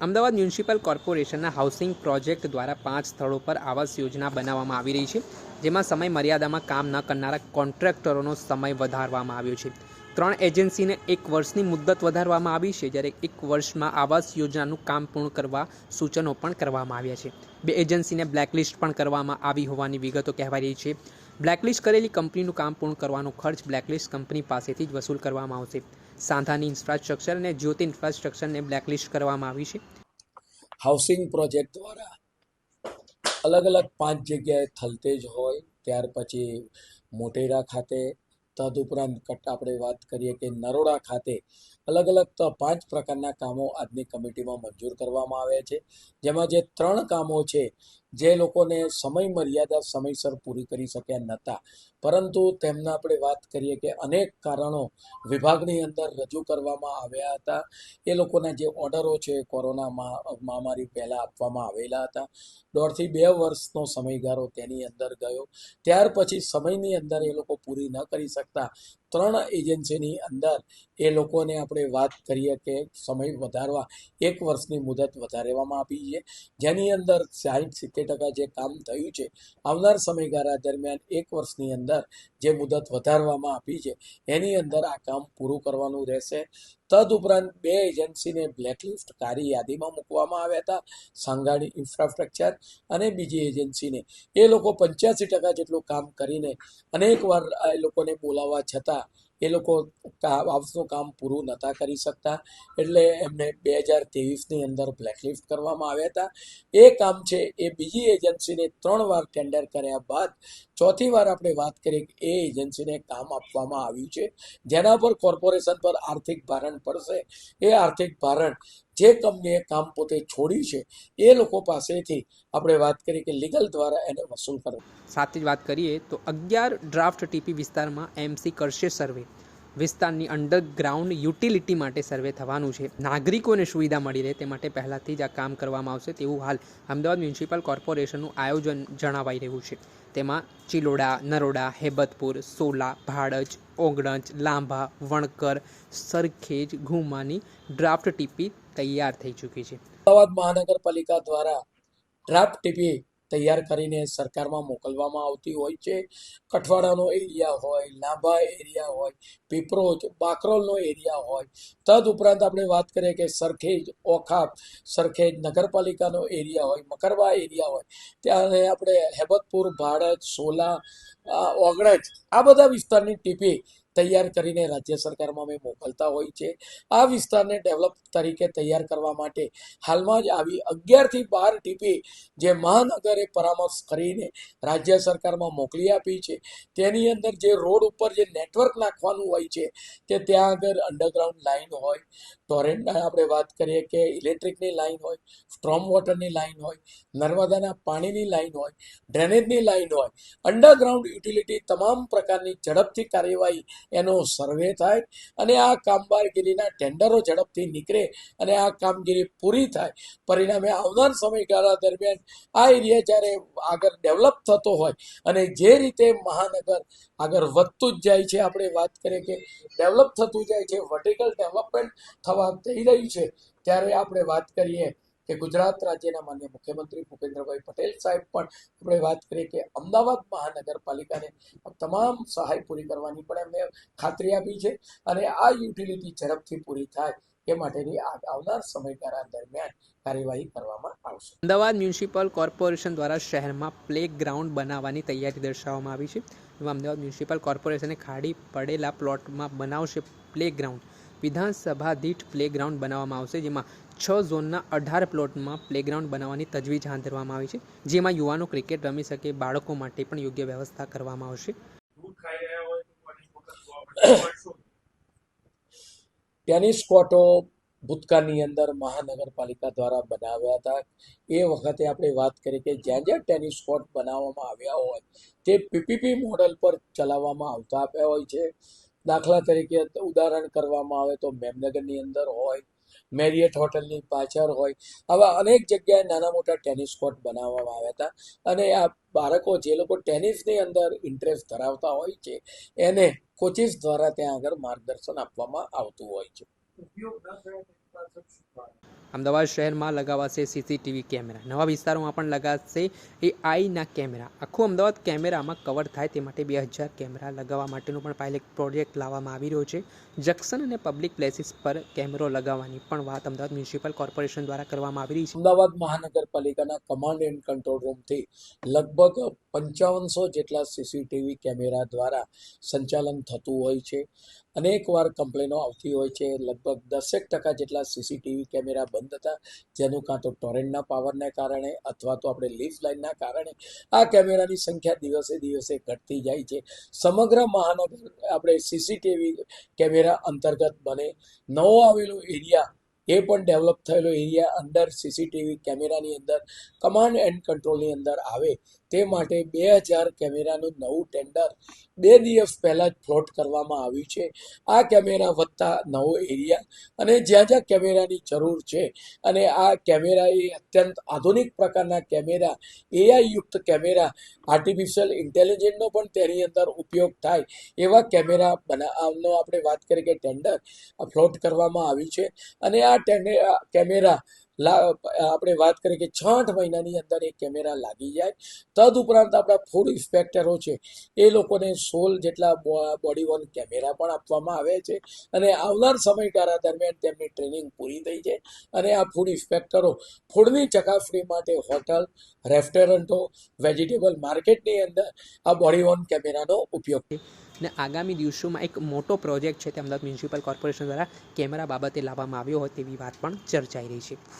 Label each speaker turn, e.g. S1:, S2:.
S1: Ahmedabad municipal કોર્પોરેશનના housing project દ્વારા પાંચ સ્થળો પર આવાસ યોજના બનાવવામાં આવી રહી છે, જેમાં સમય મર્યાદામાં કામ ન કરનારા કોન્ટ્રાક્ટરોનો સમય વધારવામાં આવ્યો છે. ત્રણ એજન્સીને એક વર્ષની મુદ્દત વધારવામાં આવી છે, જ્યારે એક વર્ષમાં આવાસ યોજનાનું કામ પૂર્ણ કરવા સૂચનો પણ કરવામાં આવ્યા છે. બે એજન્સીને બ્લેકલિસ્ટ પણ કરવામાં આવી હોવાની વિગતો કહેવાઈ રહી છે. બ્લેકલિસ્ટ કરેલી કંપનીનું કામ પૂર્ણ કરવાનો ખર્ચ બ્લેકલિસ્ટ કંપની પાસેથી જ વસૂલ કરવામાં આવશે. સાંધાની ઇન્ફ્રાસ્ટ્રક્ચર અને જ્યોતિ ઇન્ફ્રાસ્ટ્રક્ચરને બ્લેકલિસ્ટ કરવામાં આવી છે.
S2: હાઉસિંગ પ્રોજેક્ટ દ્વારા અલગ અલગ પાંચ જગ્યાએ થલતેજ હોય, ત્યાર પછી મોટેરા ખાતે તદઉપરાંત આપણે વાત કરીએ કે નરોડા ખાતે અલગ અલગ પાંચ પ્રકારના કામો આજની કમિટીમાં મંજૂર કરવામાં આવ્યા છે. જેમાં જે ત્રણ કામો છે જે લોકોને સમય મર્યાદા સમયસર પૂરી કરી શક્યા નહોતા. પરંતુ તેમના આપણે વાત કરીએ કે અનેક કારણો વિભાગની અંદર રજૂ કરવામાં આવ્યા હતા. એ લોકોના જે ઓર્ડરો છે, કોરોના મહામારી પહેલાં આપવામાં આવેલા હતા. દોઢથી બે વર્ષનો સમયગાળો તેની અંદર ગયો. ત્યાર પછી સમયની અંદર એ લોકો પૂરી ન કરી શકતા. ત્રણ એજન્સીની અંદર એ લોકોને આપણે વાત કરીએ કે સમય વધારવા, એક વર્ષની મુદત વધારવામાં આપી છે. જેની અંદર સાઠ સિત્તેર ટકા જે કામ થયું છે, આવનાર સમયગાળા દરમિયાન એક વર્ષની અંદર જે મુદત વધારવામાં આપી છે, એની અંદર આ કામ પૂરું કરવાનું રહેશે. તદુપરાંત બે એજન્સીને બ્લેકલિસ્ટ કારી યાદીમાં મૂકવામાં આવ્યા હતા, સાંગાણી ઇન્ફ્રાસ્ટ્રક્ચર અને બીજી એજન્સીને. એ લોકો પંચ્યાસી ટકા જેટલું કામ કરીને અનેકવાર એ લોકોને બોલાવવા છતાં એ લોકો આવતું કામ પૂરું નહોતા કરી શકતા. એટલે એમને બે હજાર ત્રેવીસની અંદર બ્લેકલિસ્ટ કરવામાં આવ્યા હતા. એ કામ છે, એ બીજી એજન્સીને ત્રણ વાર ટેન્ડર કર્યા બાદ ચોથી વાર આપણે વાત કરીએ કે એ એજન્સીને કામ આપવામાં આવ્યું છે. જેના પર કોર્પોરેશન પર આર્થિક ભારણ પડશે. એ આર્થિક ભારણ જે કંપનીએ કામ પોતે છોડી છે, એ લોકો પાસેથી આપણે વાત કરીએ કે લીગલ દ્વારા એને વસૂલ કરવા
S1: સાથે જ વાત કરીએ તો અગિયાર ડ્રાફ્ટ ટીપી વિસ્તારમાં એમસી કરશે સર્વે. વિસ્તારની અંડરગ્રાઉન્ડ યુટિલિટી માટે સર્વે થવાનું છે. નાગરિકોને સુવિધા મળી રહે તે માટે પહેલાંથી જ આ કામ કરવામાં આવશે તેવું હાલ અમદાવાદ મ્યુનિસિપલ કોર્પોરેશનનું આયોજન જણાવાઈ રહ્યું છે. તેમાં ચિલોડા, નરોડા, હેબતપુર, સોલા, ભાડજ ઓગણજ લાંભા, વણકર, સરખેજ, ઘુમાની ડ્રાફ્ટ ટીપી તૈયાર થઈ ચૂકી છે.
S2: અમદાવાદ મહાનગરપાલિકા દ્વારા ડ્રાફ્ટ ટીપી તૈયાર કરીને સરકારમાં મોકલવામાં આવતી હોય છે. કઠવાડાનો એરિયા હોય, લાંબા એરિયા હોય, પીપરોજ, બાકરોલનો એરિયા હોય. તદ ઉપરાંત આપણે વાત કરીએ કે સરખેજ ઓખા સરખેજ નગરપાલિકાનો એરિયા હોય, મકરવા એરિયા હોય. ત્યાં આપણે હેબતપુર, ભાડજ, સોલા ઓગણજ, આ બધા વિસ્તારની ટીપી તૈયાર કરીને રાજ્ય સરકારમાં અમે મોકલતા હોય છે. આ વિસ્તારને ડેવલપ તરીકે તૈયાર કરવા માટે હાલમાં જ આવી અગિયારથી બાર ટીપી જે મહાનગરે પરામર્શ કરીને રાજ્ય સરકારમાં મોકલી આપી છે. તેની અંદર જે રોડ ઉપર જે નેટવર્ક નાખવાનું હોય છે કે ત્યાં આગળ અંડરગ્રાઉન્ડ લાઇન હોય ટોરેન્ટ આપણે વાત કરીએ કે ઇલેક્ટ્રિકની લાઇન હોય, સ્ટ્રોમ વોટરની લાઇન હોય, નર્મદાના પાણીની લાઇન હોય, ડ્રેનેજની લાઇન હોય, અંડરગ્રાઉન્ડ યુટિલિટી તમામ પ્રકારની ઝડપથી કાર્યવાહી એનો સર્વે થાય અને આ કામગીરીના ટેન્ડરો ઝડપથી નીકળે અને આ કામગીરી પૂરી થાય. પરિણામે આવનાર સમયગાળા દરમિયાન આ એરિયા જ્યારે આગળ ડેવલપ થતો હોય અને જે રીતે મહાનગર આગળ વધતું જ જાય છે, આપણે વાત કરીએ કે ડેવલપ થતું જાય છે, વર્ટિકલ ડેવલપમેન્ટ થવા થઈ રહ્યું છે, ત્યારે આપણે વાત કરીએ કે ગુજરાત રાજ્યના માન્ય મુખ્યમંત્રી ભૂપેન્દ્રભાઈ પટેલ સાહેબ પણ આપણે વાત કરીએ કે અમદાવાદ મહાનગરપાલિકાને તમામ સહાય પૂરી કરવાની પણ એમને ખાતરી આપી છે અને આ યુટિલિટી ઝડપથી પૂરી થાય એ માટેની આવનાર સમયગાળા દરમિયાન કાર્યવાહી કરવામાં આવશે.
S1: અમદાવાદ મ્યુનિસિપલ કોર્પોરેશન દ્વારા શહેરમાં પ્લે ગ્રાઉન્ડ બનાવવાની તૈયારી દર્શાવવામાં આવી છે. અમદાવાદ મ્યુનિસિપલ કોર્પોરેશને ખાડી પડેલા પ્લોટમાં બનાવશે પ્લે ગ્રાઉન્ડ વિધાનસભા દીઠ પ્લે ગ્રાઉન્ડ બનાવવામાં આવશે, જેમાં છ ઝોનના અઢાર પ્લોટમાં પ્લેગ્રાઉન્ડ બનાવવાની તજવીજ હાથ ધરવામાં આવી છે જેમાં યુવાનો ક્રિકેટ રમી શકે બાળકો માટે પણ યોગ્ય વ્યવસ્થા કરવામાં આવશે.
S2: ટેનિસ કોર્ટો ભૂતકાળની અંદર મહાનગરપાલિકા દ્વારા બનાવ્યા હતા. એ વખતે આપણે વાત કરી કે જ્યાં જ્યાં ટેનિસ કોર્ટ બનાવવામાં આવ્યા હોય તે પીપીપી મોડલ પર ચલાવવામાં આવતા આપ્યા હોય છે. દાખલા તરીકે ઉદાહરણ કરવામાં આવે તો મેમનગરની અંદર હોય મેરિયટ હોટલની પાછળ હોય. આવા અનેક જગ્યાએ નાના મોટા ટેનિસ કોર્ટ બનાવવામાં આવ્યા હતા. અને આ બાળકો જે લોકો ટેનિસની અંદર ઇન્ટરેસ્ટ ધરાવતા હોય છે, એને કોચિસ દ્વારા ત્યાં આગળ માર્ગદર્શન આપવામાં આવતું હોય છે.
S1: અમદાવાદ શહેરમાં લગાવાશે સીસીટીવી કેમેરા. નવા વિસ્તારોમાં પણ લગાવશે એ આઈના કેમેરા. આખું અમદાવાદ કેમેરામાં કવર થાય તે માટે બે હજાર કેમેરા લગાવવા માટેનો પણ પાયલેટ પ્રોજેક્ટ લાવવામાં આવી રહ્યો છે. જંકશન અને પબ્લિક પ્લેસીસ પર કેમેરો લગાવવાની પણ વાત અમદાવાદ મ્યુનિસિપલ કોર્પોરેશન દ્વારા કરવામાં આવી રહી છે.
S2: અમદાવાદ મહાનગરપાલિકાના કમાન્ડ એન્ડ કંટ્રોલ રૂમથી લગભગ પંચાવનસો જેટલા સીસીટીવી કેમેરા દ્વારા સંચાલન થતું હોય છે. અનેકવાર કમ્પ્લેનો આવતી હોય છે. લગભગ દસેક ટકા જેટલા સીસીટીવી કેમેરા બંધ હતા. જેનું કાં તો ટોરેન્ટના પાવરને કારણે અથવા તો આપણે લીફ લાઇનના કારણે આ કેમેરાની સંખ્યા દિવસે દિવસે ઘટતી જાય છે. સમગ્ર મહાનગર, આપણે સીસીટીવી કેમેરા અંતર્ગત બને, નવો આવેલો એરિયા એ પણ ડેવલપ થયેલો એરિયા અંદર સીસીટીવી કેમેરાની અંદર કમાન્ડ એન્ડ કંટ્રોલની અંદર આવે. તે માટે બે હજાર કેમેરાનું નવું ટેન્ડર બે દિવસ પહેલાં જ ફ્લોટ કરવામાં આવ્યું છે. આ કેમેરા વધતા નવો એરિયા અને જ્યાં જ્યાં કેમેરાની જરૂર છે અને આ કેમેરા એ અત્યંત આધુનિક પ્રકારના કેમેરા એઆઈયુક્ત કેમેરા આર્ટિફિશિયલ ઇન્ટેલિજન્સનો પણ તેની અંદર ઉપયોગ થાય એવા કેમેરા બનાવવાનો આપણે વાત કરીએ કે ટેન્ડર ફ્લોટ કરવામાં આવ્યું છે. અને આ ટેન્ડર કેમેરા આપણે વાત કરીએ કે છ આઠ મહિનાની અંદર એ કેમેરા લાગી જાય. તદ ઉપરાંત આપણા ફૂડ ઇન્સ્પેક્ટરો છે, એ લોકોને સોલ જેટલા બોડી વોર્ન કેમેરા પણ આપવામાં આવે છે અને આવનાર સમયગાળા દરમિયાન તેમની ટ્રેનિંગ પૂરી થઈ છે અને આ ફૂડ ઇન્સ્પેક્ટરો ફૂડની ચકાસણી માટે હોટલ, રેસ્ટોરન્ટો વેજીટેબલ માર્કેટની અંદર આ બોડી વોર્ન કેમેરાનો ઉપયોગ
S1: અને આગામી દિવસોમાં એક મોટો પ્રોજેક્ટ છે તે અમદાવાદ મ્યુનિસિપલ કોર્પોરેશન દ્વારા કેમેરા બાબતે લાવવામાં આવ્યો હોય તેવી વાત પણ ચર્ચાઈ રહી છે.